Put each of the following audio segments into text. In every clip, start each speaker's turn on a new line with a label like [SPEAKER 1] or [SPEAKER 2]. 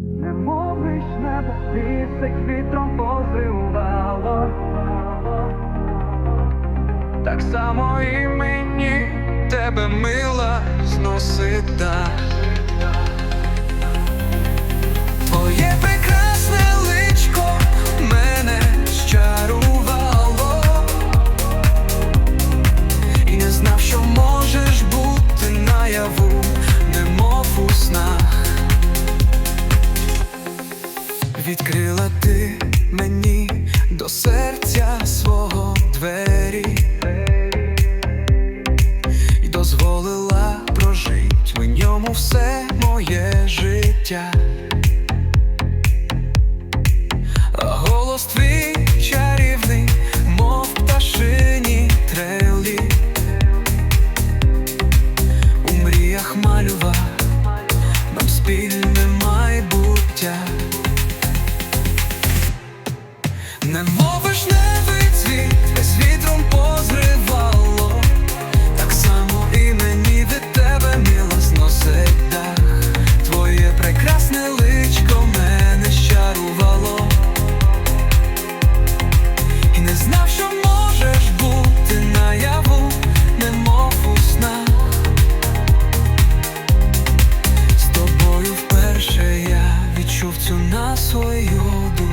[SPEAKER 1] Немовиш небо, пісик вітром позивало. Так само і мені тебе мила зносить Відкрила ти мені до серця свого двері я відчув цю насолоду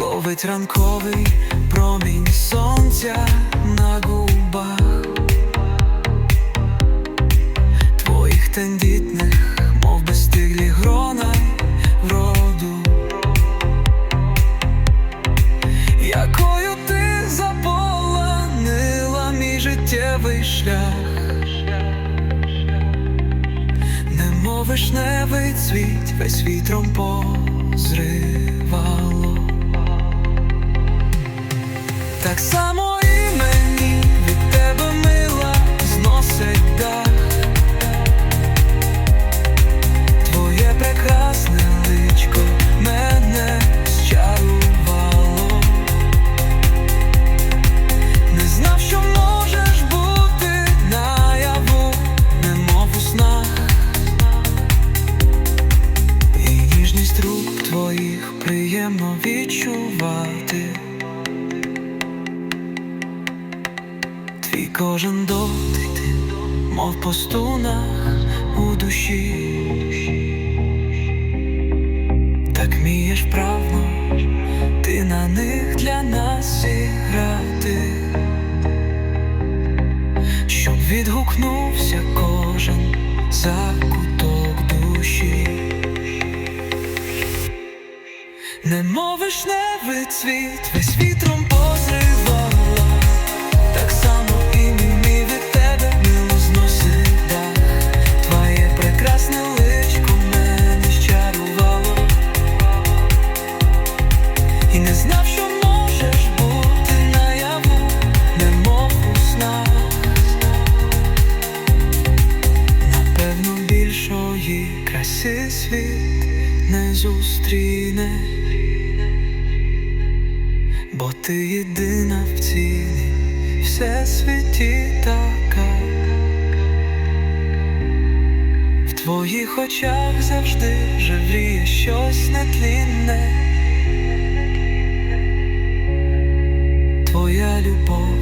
[SPEAKER 1] Ловить ранковий промінь сонця на губах. Твоїх тендітних, мов безстиглі грона вроду Якою ти заполонила мій життєвий шлях Немов вишневий цвіт, весь вітром позривало. Так само приємно відчувати. Твій кожен дотик, мов по струнах у душі. Так вмієш вправно, ти на них для нас зіграти. Щоб відгукнувся кожен закуток душі Не мовиш не цвіт, весь вітром позривало Так само і мені від тебе мило зносить Твоє прекрасне личко мене щарувало. І не знав, що можеш бути наяву, немов у снах. Напевно, більшої краси світ не зустріне, ти єдина в цілі всесвіті така. В твоїх очах завжди живріє щось нетлінне. Твоя любов